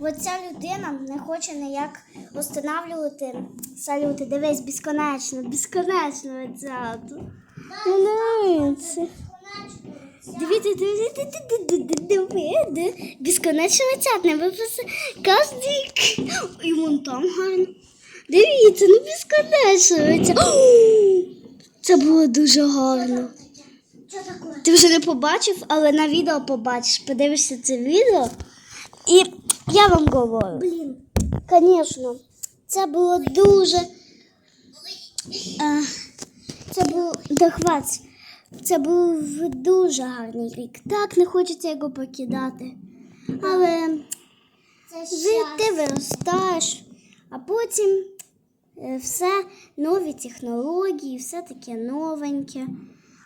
От ця людина не хоче ніяк встановлювати салюти. Дивись, безконечно, безконечно оця. Дивіться, дивіться. Безконечно оця. Не виписи кожний. І вон там гарно. Дивіться, ну безконечно оця. Це було дуже гарно. Ти вже не побачив, але на відео побачиш. Подивишся це відео. Я вам говорю. Блін. Звісно, це було дуже. Е, Це був дохват. Це був дуже гарний рік. Так не хочеться його покидати. Але ти виростаєш, а потім е, все нові технології, все таке новеньке.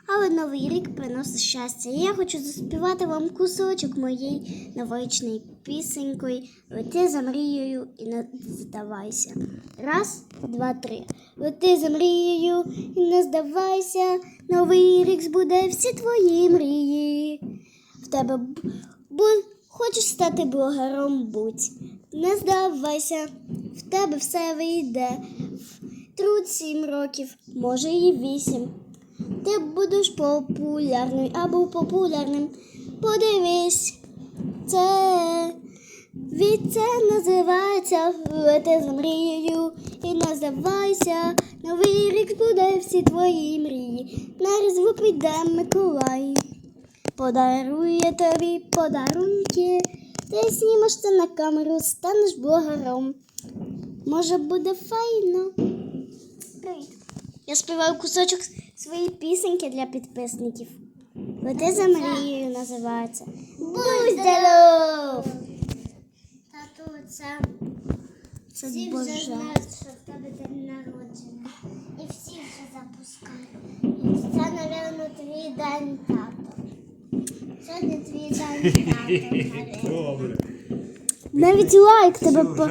Але новий рік приносить щастя. І я хочу заспівати вам кусочок моєї новорічної пісенькою Лети за мрією і не здавайся. Раз, два, три. Лети за мрією і не здавайся. Новий рік збуде всі твої мрії. В тебе б- бу- хочеш стати блогером, будь. Не здавайся, в тебе все вийде. Труд сім років, може і вісім. Ти будеш популярним або популярним. Подивись, це від це називається лети за мрією і не здавайся. Новий рік буде всі твої мрії. На різдво прийде Миколай. Подарує тобі подарунки. Ти знімеш це на камеру, станеш блогером. Може буде файно. Привіт. Я співаю кусочок своєї пісеньки для підписників. Лети за мрією називається. Будь здоров! Тату, це Це всі вже знають, що в тебе день народження. І всі вже запускають. Це, мабуть, твій день тато. Сьогодні твій день тато. Добре. Навіть лайк тебе по.